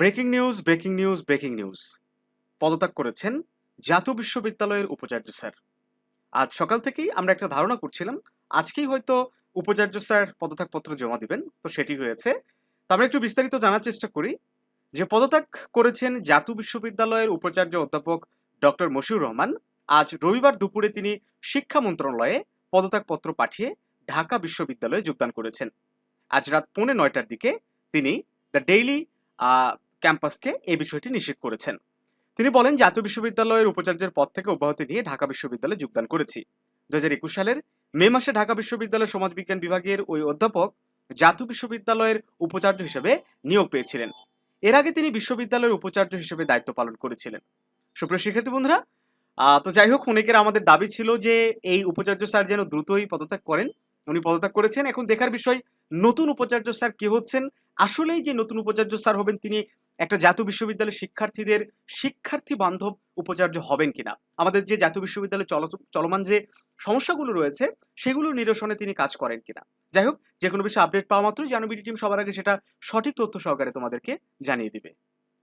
Breaking news breaking news breaking news. পদত্যাগ করেছেন জাতীয় বিশ্ববিদ্যালয়ের উপাচার্য স্যার। আজ সকাল থেকেই আমরা একটা ধারণা করছিলাম, আজকেই হয়তো উপাচার্য স্যার পদত্যাগপত্র জমা দিবেন। তো সেটি হয়েছে, তো আমরা একটু বিস্তারিত জানার চেষ্টা করি, যে পদত্যাগ করেছেন জাতীয় বিশ্ববিদ্যালয়ের উপাচার্য অধ্যাপক ডক্টর মশিউর রহমান। আজ রবিবার দুপুরে তিনি শিক্ষা মন্ত্রণালয়ে পদত্যাগপত্র পাঠিয়ে ঢাকা বিশ্ববিদ্যালয়ে যোগদান করেছেন। আজ রাত পৌনে নয়টার দিকে তিনি দ্য ডেইলি ক্যাম্পাসকে এই বিষয়টি নিশ্চিত করেছেন। তিনি বলেন, জাতীয় বিশ্ববিদ্যালয়ের উপাচার্যের পদ থেকে অব্যাহতি নিয়ে ঢাকা বিশ্ববিদ্যালয়ে যোগদান করেছি। দু হাজার একুশ সালের মে মাসে ঢাকা বিশ্ববিদ্যালয়ের সমাজবিজ্ঞান বিভাগের ওই অধ্যাপক জাতীয় বিশ্ববিদ্যালয়ের উপাচার্য হিসেবে নিয়োগ পেয়েছিলেন। এর আগে তিনি বিশ্ববিদ্যালয়ের উপাচার্য হিসেবে দায়িত্ব পালন করেছিলেন। সুপ্রিয় শিক্ষার্থী বন্ধুরা তো যাই হোক, অনেকের আমাদের দাবি ছিল যে এই উপাচার্য স্যার যেন দ্রুতই পদত্যাগ করেন। উনি পদত্যাগ করেছেন। এখন দেখার বিষয় নতুন উপাচার্য স্যার কে হচ্ছেন? আসলেই যে নতুন উপাচার্য স্যার হবেন তিনি একটা জাতীয় বিশ্ববিদ্যালয়ের শিক্ষার্থীদের শিক্ষার্থী বান্ধব উপাচার্য হবেন কিনা? আমাদের যে জাতীয় বিশ্ববিদ্যালয়ে চল- চলমান যে সমস্যাগুলো রয়েছে সেগুলো নিরসনে তিনি কাজ করেন কিনা? যাই হোক যে কোনো বিষয়ে আপডেট পাওয়া মাত্রই জানবিডি টিম সবার আগে সেটা সঠিক তথ্য সহকারে তোমাদেরকে জানিয়ে দিবে।